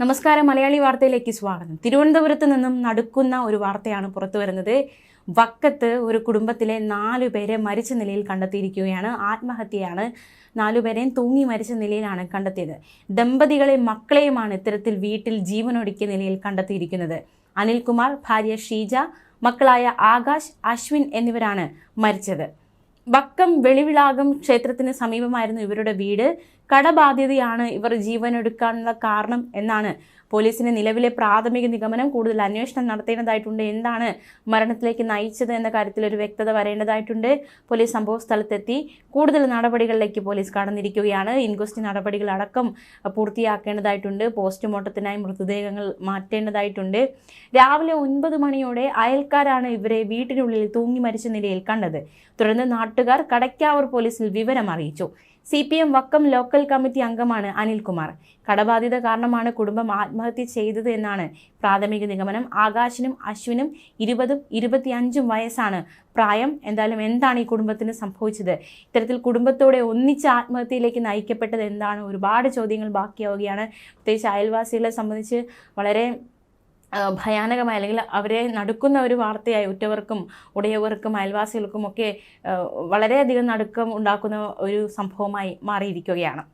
നമസ്കാരം മലയാളി വാർത്തയിലേക്ക് സ്വാഗതം. തിരുവനന്തപുരത്ത് നിന്നും നടുക്കുന്ന ഒരു വാർത്തയാണ് പുറത്തു വരുന്നത്. വക്കത്ത് ഒരു കുടുംബത്തിലെ നാലു പേരെ മരിച്ച നിലയിൽ കണ്ടെത്തിയിരിക്കുകയാണ്. ആത്മഹത്യയാണ് നാലുപേരെയും തൂങ്ങി മരിച്ച നിലയിലാണ് കണ്ടെത്തിയത്. ദമ്പതികളെ മക്കളെയുമാണ് ഇത്തരത്തിൽ വീട്ടിൽ ജീവനൊടുക്കിയ നിലയിൽ കണ്ടെത്തിയിരിക്കുന്നത്. അനിൽകുമാർ ഭാര്യ ഷീജ മക്കളായ ആകാശ് അശ്വിൻ എന്നിവരാണ് മരിച്ചത്. വക്കം വെളിവിളാകം ക്ഷേത്രത്തിന് സമീപമായിരുന്നു ഇവരുടെ വീട്. കടബാധ്യതയാണ് ഇവർ ജീവൻ എടുക്കാനുള്ള കാരണം എന്നാണ്. പോലീസിന്റെ നിലവിലെ പ്രാഥമിക നിഗമനം കൂടുതൽ അന്വേഷണം നടത്തേണ്ടതായിട്ടുണ്ട്. എന്താണ് മരണത്തിലേക്ക് നയിച്ചത് എന്ന കാര്യത്തിൽ ഒരു വ്യക്തത വരേണ്ടതായിട്ടുണ്ട്. പോലീസ് സംഭവ സ്ഥലത്തെത്തി കൂടുതൽ നടപടികളിലേക്ക് പോലീസ് കടന്നിരിക്കുകയാണ്. ഇൻക്വസ്റ്റ് നടപടികളടക്കം പൂർത്തിയാക്കേണ്ടതായിട്ടുണ്ട്. പോസ്റ്റ്മോർട്ടത്തിനായി മൃതദേഹങ്ങൾ മാറ്റേണ്ടതായിട്ടുണ്ട്. രാവിലെ ഒൻപത് മണിയോടെ അയൽക്കാരാണ് ഇവരെ വീട്ടിനുള്ളിൽ തൂങ്ങി മരിച്ച നിലയിൽ കണ്ടത്. തുടർന്ന് നാട്ടുകാർ കടയ്ക്കാവൂർ പോലീസിൽ വിവരം അറിയിച്ചു C P M Vakkom local committee അംഗമാണ് അനിൽകുമാർ. കടബാധിത കാരണമാണ് കുടുംബം ആത്മഹത്യ ചെയ്തത് എന്നാണ് പ്രാഥമിക നിഗമനം. ആകാശിനും അശ്വിനും ഇരുപതും ഇരുപത്തിയഞ്ചും വയസ്സാണ്. പ്രായം എന്തായാലും എന്താണ് ഈ കുടുംബത്തിന് സംഭവിച്ചത്? ഇത്തരത്തിൽ കുടുംബത്തോടെ ഒന്നിച്ച് ആത്മഹത്യയിലേക്ക് നയിക്കപ്പെട്ടത് എന്താണ്? ഒരുപാട് ചോദ്യങ്ങൾ ബാക്കിയാവുകയാണ്. പ്രത്യേകിച്ച് അയൽവാസികളെ സംബന്ധിച്ച് വളരെ ഭയാനകമായ അല്ലെങ്കിൽ അവരെ നടുക്കുന്ന ഒരു വാർത്തയായി ഉറ്റവർക്കും ഉടയവർക്കും അയൽവാസികൾക്കും ഒക്കെ വളരെയധികം നടുക്കം ഉണ്ടാക്കുന്ന ഒരു സംഭവമായി മാറിയിരിക്കുകയാണ്.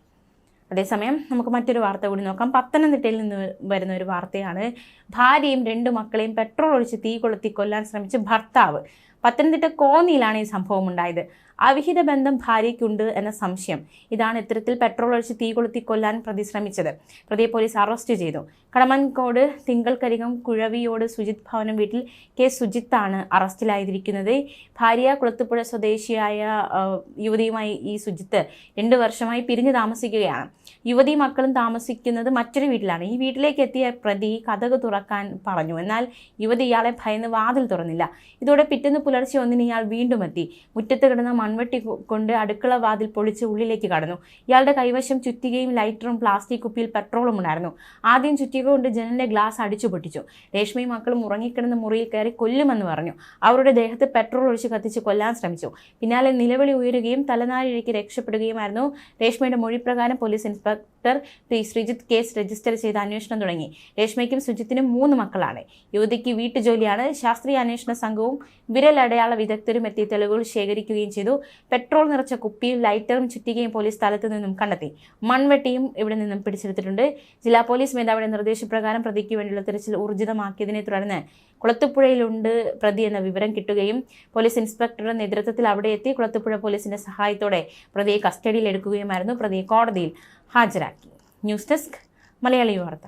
അതേസമയം നമുക്ക് മറ്റൊരു വാർത്ത കൂടി നോക്കാം. പത്തനംതിട്ടയിൽ നിന്ന് വരുന്ന ഒരു വാർത്തയാണ്. ഭാര്യയും രണ്ടു മക്കളെയും പെട്രോൾ ഒഴിച്ച് തീ കൊളുത്തി കൊല്ലാൻ ശ്രമിച്ച ഭർത്താവ്. പത്തനംതിട്ട കോന്നിയിലാണ് ഈ സംഭവം ഉണ്ടായത് അവിഹിത ബന്ധം ഭാര്യയ്ക്കുണ്ട് എന്ന സംശയം. ഇതാണ് ഇത്തരത്തിൽ പെട്രോൾ ഒഴിച്ച് തീ കൊളുത്തി കൊല്ലാൻ പ്രതി ശ്രമിച്ചത് പ്രതിയെ പോലീസ് അറസ്റ്റ് ചെയ്തു. കടമൻകോട് തിങ്കൾക്കരികം കുഴവിയോട് സുജിത് ഭവനം വീട്ടിൽ കെ. സുജിത്താണ് അറസ്റ്റിലായിരിക്കുന്നത്. ഭാര്യ കുളത്തുപുഴ സ്വദേശിയായ യുവതിയുമായി ഈ സുജിത്ത് രണ്ട് വർഷമായി പിരിഞ്ഞു താമസിക്കുകയാണ്. യുവതി മക്കളും താമസിക്കുന്നത് മറ്റൊരു വീട്ടിലാണ്. ഈ വീട്ടിലേക്ക് എത്തിയ പ്രതി കഥക് തുറക്കാൻ പറഞ്ഞു. എന്നാൽ യുവതി ഇയാളെ ഭയന്ന് വാതിൽ തുറന്നില്ല. ഇതോടെ പിറ്റേന്ന് പുലർച്ചെ ഒന്നിന് ഇയാൾ വീണ്ടും എത്തി. മുറ്റത്ത് കിടന്ന മൺവെട്ടി കൊണ്ട് അടുക്കള വാതിൽ പൊളിച്ച് ഉള്ളിലേക്ക് കടന്നു. ഇയാളുടെ കൈവശം ചുറ്റികയും ലൈറ്ററും പ്ലാസ്റ്റിക് കുപ്പിയിൽ പെട്രോളും ഉണ്ടായിരുന്നു. ആദ്യം ചുറ്റിക കൊണ്ട് ജനലിന്റെ ഗ്ലാസ് അടിച്ചു പൊട്ടിച്ചു. രേഷ്മയും മക്കളും ഉറങ്ങിക്കിടന്ന മുറിയിൽ കയറി കൊല്ലുമെന്ന് പറഞ്ഞു. അവരുടെ ദേഹത്ത് പെട്രോൾ ഒഴിച്ച് കത്തിച്ച് കൊല്ലാൻ ശ്രമിച്ചു. പിന്നാലെ നിലവിളി ഉയരുകയും തലനാരിഴയ്ക്ക് രക്ഷപ്പെടുകയുമായിരുന്നു രേഷ്മയുടെ മൊഴിപ്രകാരം police inspector P. Sreejith case register ചെയ്ത് അന്വേഷണം തുടങ്ങി. രേഷ്മയ്ക്കും സുജിത്തിനും മൂന്ന് മക്കളാണ്. യുവതിക്ക് വീട്ടുജോലിയാണ്. ശാസ്ത്രീയ അന്വേഷണ സംഘവും വിരലടയാള വിദഗ്ധരും എത്തി തെളിവുകൾ ശേഖരിക്കുകയും ചെയ്തു. പെട്രോൾ നിറച്ച കുപ്പിയും ലൈറ്ററും ചുറ്റികയും പോലീസ് സ്ഥലത്തു നിന്നും കണ്ടെത്തി. മൺവെട്ടിയും ഇവിടെ നിന്നും പിടിച്ചെടുത്തിട്ടുണ്ട്. ജില്ലാ പോലീസ് മേധാവിയുടെ നിർദ്ദേശപ്രകാരം പ്രതിക്ക് വേണ്ടിയുള്ള തിരച്ചിൽ ഊർജിതമാക്കിയതിനെ തുടർന്ന് കുളത്തുപുഴയിലുണ്ട് പ്രതി എന്ന വിവരം കിട്ടുകയും പോലീസ് ഇൻസ്പെക്ടറുടെ നേതൃത്വത്തിൽ അവിടെ എത്തി കുളത്തുപുഴ പോലീസിന്റെ സഹായത്തോടെ പ്രതിയെ കസ്റ്റഡിയിൽ എടുക്കുകയുമായിരുന്നു. പ്രതിയെ കോടതിയിൽ ഹാജരാക്കി. ന്യൂസ് ഡെസ്ക് മലയാളി വാർത്ത.